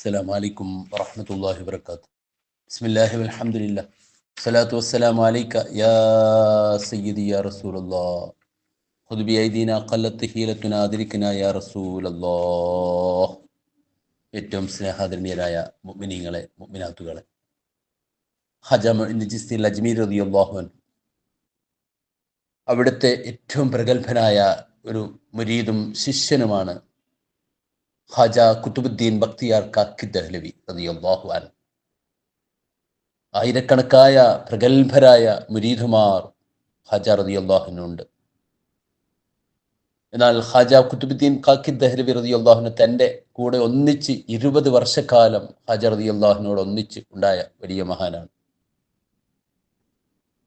السلام عليكم ورحمة الله وبركاته بسم الله والحمد لله الصلاة والسلام عليك يا سيدي يا رسول الله خذ بأيدينا قلت حيلتنا أدركنا يا رسول الله ഏറ്റവും സ്നേഹാദരണീയരായ മുഅ്മിനീങ്ങളെ മുഅ്മിനാത്തുകളെ ഹജമ നജിസ്തിൽ അജ്മീർ റളിയല്ലാഹു അവിടുത്തെ ഏറ്റവും പ്രഗത്ഭനായ ഒരു മുരീദും ശിഷ്യനുമാണ് ഖാജ കുത്തുബുദ്ദീൻ ബക്തിയാർ കാക്കി ദഹ്ലവി റതിയാഹു അൻ ആയിരക്കണക്കായ പ്രഗത്ഭരായ മുരീദുമാർ ഹാജ റളിയല്ലാഹുവിനുണ്ട് എന്നാൽ ഹാജ കുത്തുബുദ്ദീൻ കാക്കി ദഹ്ലവി റളിയല്ലാഹുവിന് തന്റെ കൂടെ ഒന്നിച്ച് ഇരുപത് വർഷക്കാലം ഹാജ റളിയല്ലാഹുവിനോട് ഒന്നിച്ച് ഉണ്ടായ വലിയ മഹാനാണ്.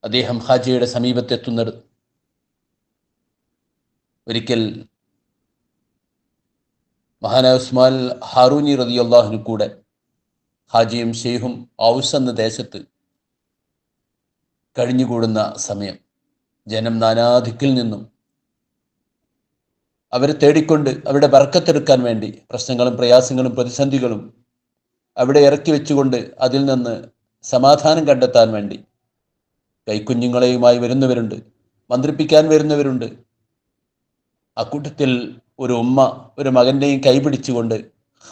അദ്ദേഹം ഹാജിയുടെ സമീപത്തെത്തുന്നത് ഒരിക്കൽ മഹാനായ ഉസ്മാൻ ഹാറൂനി റതി അള്ളാഹുവിന് കൂടെ ഹാജിയും ഷെയ്ഹും ഔസ് എന്ന ദേശത്ത് കഴിഞ്ഞുകൂടുന്ന സമയം. ജനം നാനാദിക്കിൽ നിന്നും അവരെ തേടിക്കൊണ്ട് അവരുടെ ബർക്കത്തെടുക്കാൻ വേണ്ടി പ്രശ്നങ്ങളും പ്രയാസങ്ങളും പ്രതിസന്ധികളും അവിടെ ഇറക്കി വെച്ചുകൊണ്ട് അതിൽ നിന്ന് സമാധാനം കണ്ടെത്താൻ വേണ്ടി കൈക്കുഞ്ഞുങ്ങളെയുമായി വരുന്നവരുണ്ട് മന്ത്രിപ്പിക്കാൻ വരുന്നവരുണ്ട്. അക്കൂട്ടത്തിൽ ഒരു ഉമ്മ ഒരു മകന്റെയും കൈപിടിച്ചുകൊണ്ട്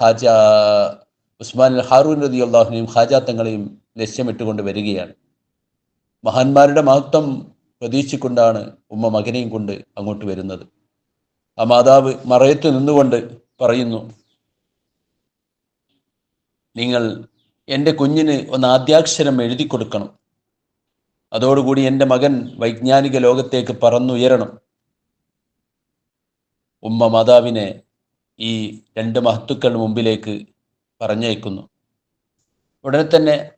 ഹാജ ഉസ്മാൻ ഹാറൂൻ റതി അള്ളാഹുനെയും ഹാജാത്തങ്ങളെയും ലക്ഷ്യമിട്ടുകൊണ്ട് വരികയാണ്. മഹാന്മാരുടെ മഹത്വം പ്രതീക്ഷിക്കൊണ്ടാണ് ഉമ്മ മകനെയും കൊണ്ട് അങ്ങോട്ട് വരുന്നത്. ആ മാതാവ് മറയത്ത് നിന്നുകൊണ്ട് പറയുന്നു നിങ്ങൾ എന്റെ കുഞ്ഞിന് ഒന്ന് ആദ്യാക്ഷരം എഴുതി കൊടുക്കണം അതോടുകൂടി എന്റെ മകൻ വൈജ്ഞാനിക ലോകത്തേക്ക് പറന്നുയരണം. ഉമ്മ മാതാവിനെ ഈ രണ്ട് മഹത്തുക്കളുടെ മുമ്പിലേക്ക് പറഞ്ഞയക്കുന്നു. ഉടനെ തന്നെ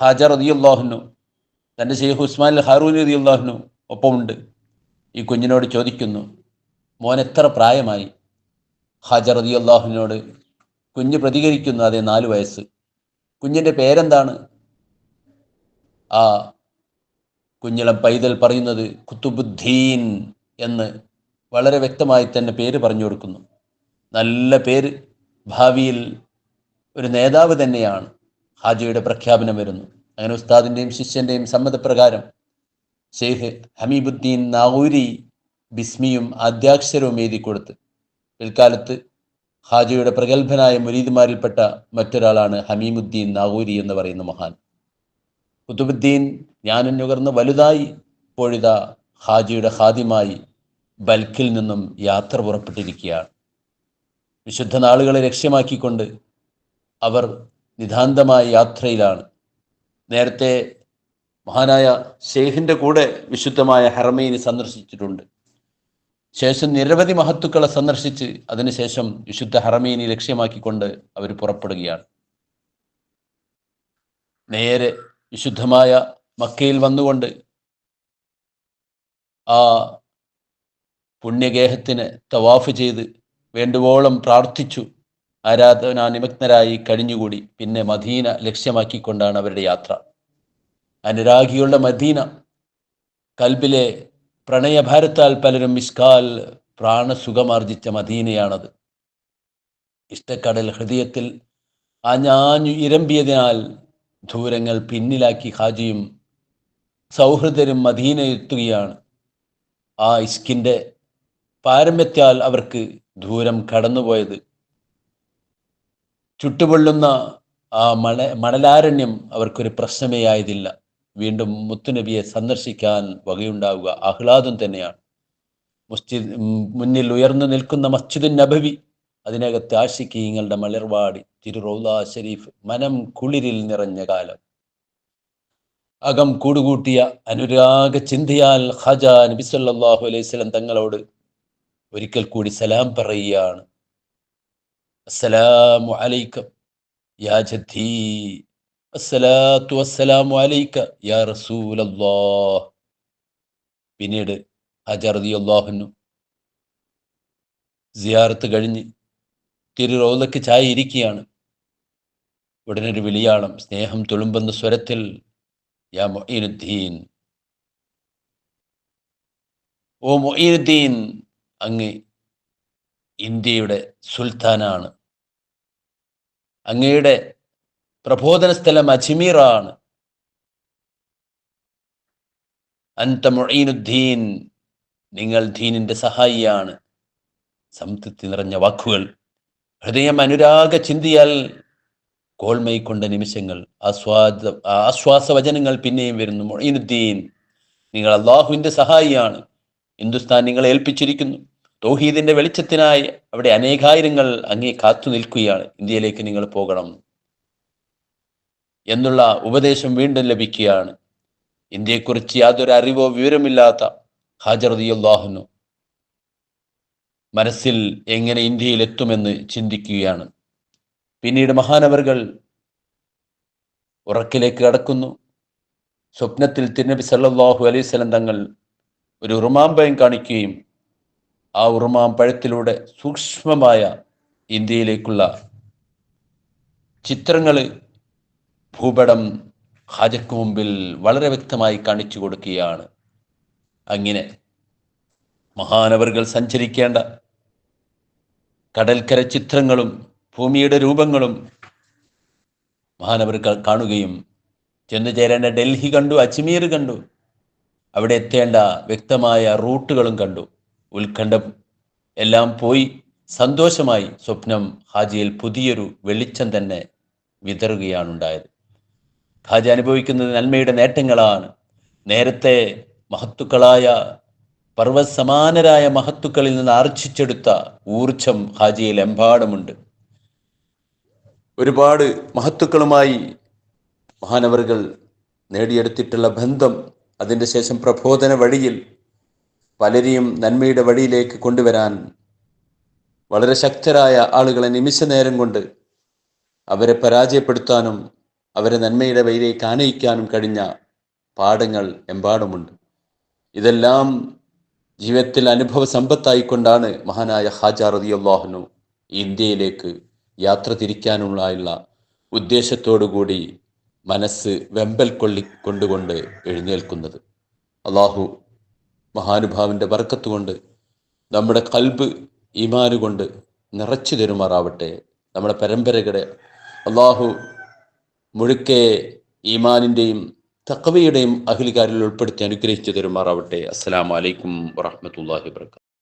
ഹാജർ റതിയുള്ളാഹുനു തന്റെ ഷെയ്ഖ് ഉസ്മാൻ ഹാറൂൻ റതിയുള്ളാഹുനു ഒപ്പമുണ്ട്. ഈ കുഞ്ഞിനോട് ചോദിക്കുന്നു മോൻ എത്ര പ്രായമായി? ഹാജർ റതിയുള്ളാഹുവിനോട് കുഞ്ഞ് പ്രതികരിക്കുന്നു അതേ നാല് വയസ്സ്. കുഞ്ഞിന്റെ പേരെന്താണ്? ആ കുഞ്ഞിളം പൈതൽ പറയുന്നത് കുത്തുബുദ്ദീൻ എന്ന് വളരെ വ്യക്തമായി തന്നെ പേര് പറഞ്ഞു കൊടുക്കുന്നു. നല്ല പേര്. ഭാവിയിൽ ഒരു നേതാവ് തന്നെയാണ് ഹാജിയുടെ പ്രഖ്യാപനം വരുന്നു. അങ്ങനെ ഉസ്താദിന്റെയും ശിഷ്യന്റെയും സമ്മതപ്രകാരം ഷെയ്ഖ് ഹമീബുദ്ദീൻ നാവൂരി ബിസ്മിയും ആദ്യാക്ഷരവും എഴുതി കൊടുത്ത് പിൽക്കാലത്ത് ഹാജിയുടെ പ്രഗത്ഭനായ മുരീദുമാരിൽപ്പെട്ട മറ്റൊരാളാണ് ഹമീമുദ്ദീൻ നാഗൂരി എന്ന് പറയുന്ന മഹാൻ. കുത്തുബുദ്ദീൻ ജ്ഞാനം നുകർന്ന് വലുതായി പൊഴുത ഹാജിയുടെ ഹാദിമായി ബൽക്കിൽ നിന്നും യാത്ര പുറപ്പെട്ടിരിക്കുകയാണ്. വിശുദ്ധ നാളുകളെ ലക്ഷ്യമാക്കിക്കൊണ്ട് അവർ നിതാന്തമായ യാത്രയിലാണ്. നേരത്തെ മഹാനായ ഷെയ്ഖിന്റെ കൂടെ വിശുദ്ധമായ ഹറമീന് സന്ദർശിച്ചിട്ടുണ്ട്. ശേഷം നിരവധി മഹത്തുക്കളെ സന്ദർശിച്ച് അതിനുശേഷം വിശുദ്ധ ഹറമീനി ലക്ഷ്യമാക്കിക്കൊണ്ട് അവർ പുറപ്പെടുകയാണ്. നേരെ വിശുദ്ധമായ മക്കയിൽ വന്നുകൊണ്ട് ആ പുണ്യഗേഹത്തിന് തവാഫ് ചെയ്ത് വേണ്ടുവോളം പ്രാർത്ഥിച്ചു. ആരാധനാ നിമഗ്നരായി കഴിഞ്ഞുകൂടി. പിന്നെ മദീന ലക്ഷ്യമാക്കിക്കൊണ്ടാണ് അവരുടെ യാത്ര. അനുരാഗികളുടെ മദീന. കൽബിലെ പ്രണയഭാരത്താൽ പലരും മിസ്കാൽ പ്രാണസുഖമാർജിച്ച മദീനയാണത്. ഇഷ്ടക്കടൽ ഹൃദയത്തിൽ ആഞ്ഞാഞ്ഞു ഇരമ്പിയതിനാൽ ദൂരങ്ങൾ പിന്നിലാക്കി ഹാജിയും സൗഹൃദരും മദീന എത്തുകയാണ് ആ ഇസ്കിന്റെ പാരമ്യത്താൽ അവർക്ക് ദൂരം കടന്നുപോയത്. ചുട്ടുപൊള്ളുന്ന ആ മണ മണലാരണ്യം അവർക്കൊരു പ്രശ്നമേ ആയതില്ല. വീണ്ടും മുത്തുനബിയെ സന്ദർശിക്കാൻ വകയുണ്ടാവുക ആഹ്ലാദം തന്നെയാണ്. മുസ്ജിദ് മുന്നിൽ ഉയർന്നു നിൽക്കുന്ന മസ്ജിദുൻ നബവി അതിനകത്ത് ആഷിക്കീങ്ങളുടെ മലർവാടി തിരുറൗല ഷരീഫ് മനം കുളിരിൽ നിറഞ്ഞ കാലം. അകം കൂടുകൂട്ടിയ അനുരാഗ ചിന്തയാൽ ഖജ നബി സല്ലല്ലാഹു അലൈഹി സ്വലം തങ്ങളോട് ഒരിക്കൽ കൂടി സലാം പറയുകയാണ്. അസ്സലാമു അലൈക്കും യാ ജദ്ദീ അസ്സലാത്തു വസ്സലാമു അലൈക യാ റസൂലല്ലാഹ്. പിന്നീട് ഹജർ റളിയല്ലാഹു സിയാറത്ത് കഴിഞ്ഞ് തിരുറോലക്ക് ചായ ഇരിക്കുകയാണ്. ഉടനൊരു വിളിയാളം സ്നേഹം തുളുമ്പുന്ന സ്വരത്തിൽ യാ മൊയ്നുദ്ദീൻ. ഓ മൊയ്നുദ്ദീൻ അങ്ങ് ഇന്ത്യയുടെ സുൽത്താനാണ്. അങ്ങയുടെ പ്രബോധന സ്ഥലം അജ്മീറാണ്. അൻത മൊഴീനുദ്ദീൻ നിങ്ങൾ ദീനിന്റെ സഹായിയാണ്. സംതൃപ്തി നിറഞ്ഞ വാക്കുകൾ. ഹൃദയം അനുരാഗ ചിന്തിയാൽ കോൾമൈ കൊണ്ട നിമിഷങ്ങൾ. ആസ്വാദ ആശ്വാസവചനങ്ങൾ പിന്നെയും വരുന്നു. മൊഴീനുദ്ദീൻ നിങ്ങൾ അള്ളാഹുവിന്റെ സഹായിയാണ്. ഹിന്ദുസ്ഥാൻ നിങ്ങളെ ഏൽപ്പിച്ചിരിക്കുന്നു. തൗഹീദിന്റെ വെളിച്ചത്തിനായി അവിടെ അനേകായിരങ്ങൾ അങ്ങേ കാത്തു നിൽക്കുകയാണ്. ഇന്ത്യയിലേക്ക് നിങ്ങൾ പോകണം എന്നുള്ള ഉപദേശം വീണ്ടും ലഭിക്കുകയാണ്. ഇന്ത്യയെക്കുറിച്ച് യാതൊരു അറിവോ വിവരമില്ലാത്ത ഹാജറതിയുള്ളാഹുന്നു മനസ്സിൽ എങ്ങനെ ഇന്ത്യയിൽ എത്തുമെന്ന് ചിന്തിക്കുകയാണ്. പിന്നീട് മഹാനവറുകൾ ഉറക്കിലേക്ക് കടക്കുന്നു. സ്വപ്നത്തിൽ തിരുനബി സല്ലാഹു അലൈഹി തങ്ങൾ ഒരു ഉറുമാമ്പയം കാണിക്കുകയും ആ ഉറുമാം പഴത്തിലൂടെ സൂക്ഷ്മമായ ഇന്ത്യയിലേക്കുള്ള ചിത്രങ്ങൾ ഭൂപടം ഹാജക്ക് മുമ്പിൽ വളരെ വ്യക്തമായി കാണിച്ചു കൊടുക്കുകയാണ്. അങ്ങനെ മഹാനവറുകൾ സഞ്ചരിക്കേണ്ട കടൽക്കര ചിത്രങ്ങളും ഭൂമിയുടെ രൂപങ്ങളും മഹാനവറുകൾ കാണുകയും ചെന്നു ചേരേണ്ട ഡൽഹി കണ്ടു അജ്മീർ കണ്ടു അവിടെ എത്തേണ്ട വ്യക്തമായ റൂട്ടുകളും കണ്ടു. ഉത്കണ്ഠം എല്ലാം പോയി. സന്തോഷമായി സ്വപ്നം ഹാജിയിൽ പുതിയൊരു വെളിച്ചം തന്നെ വിതറുകയാണ് ഉണ്ടായത് ഹാജി അനുഭവിക്കുന്നത് നന്മയുടെ നേട്ടങ്ങളാണ്. നേരത്തെ മഹത്തുക്കളായ പർവസമാനരായ മഹത്തുക്കളിൽ നിന്ന് ആർജിച്ചെടുത്ത ഊർജം ഹാജിയിൽ എമ്പാടുമുണ്ട്. ഒരുപാട് മഹത്തുക്കളുമായി മഹാനവറുകൾ നേടിയെടുത്തിട്ടുള്ള ബന്ധം അതിന്റെ ശേഷം പ്രബോധന വഴിയിൽ പലരെയും നന്മയുടെ വഴിയിലേക്ക് കൊണ്ടുവരാൻ വളരെ ശക്തരായ ആളുകളെ നിമിഷ നേരം കൊണ്ട് അവരെ പരാജയപ്പെടുത്താനും അവരെ നന്മയുടെ വഴിയിലേക്ക് ആനയിക്കാനും കഴിഞ്ഞ പാഠങ്ങൾ എമ്പാടുമുണ്ട്. ഇതെല്ലാം ജീവിതത്തിൽ അനുഭവ സമ്പത്തായിക്കൊണ്ടാണ് മഹാനായ ഹാജ റതിയല്ലാഹുനു ഇന്ത്യയിലേക്ക് യാത്ര തിരിക്കാനുള്ള ഉദ്ദേശത്തോടുകൂടി മനസ്സ് വെമ്പൽ കൊള്ളി കൊണ്ടുകൊണ്ട് എഴുന്നേൽക്കുന്നത്. അള്ളാഹു മഹാനുഭാവിന്റെ വർക്കത്തുകൊണ്ട് നമ്മുടെ കൽബ് ഈമാനുകൊണ്ട് നിറച്ചു തരുമാറാവട്ടെ. നമ്മുടെ പരമ്പരകളെ അള്ളാഹു മുഴുക്കെ ഈമാനിന്റെയും തക്കവയുടെയും അഖിലികാരിൽ ഉൾപ്പെടുത്തി അനുഗ്രഹിച്ചു തരുമാറാവട്ടെ. അസ്സലാമു അലൈക്കും വറഹ്മത്തുള്ളാഹി വബറകാതുഹു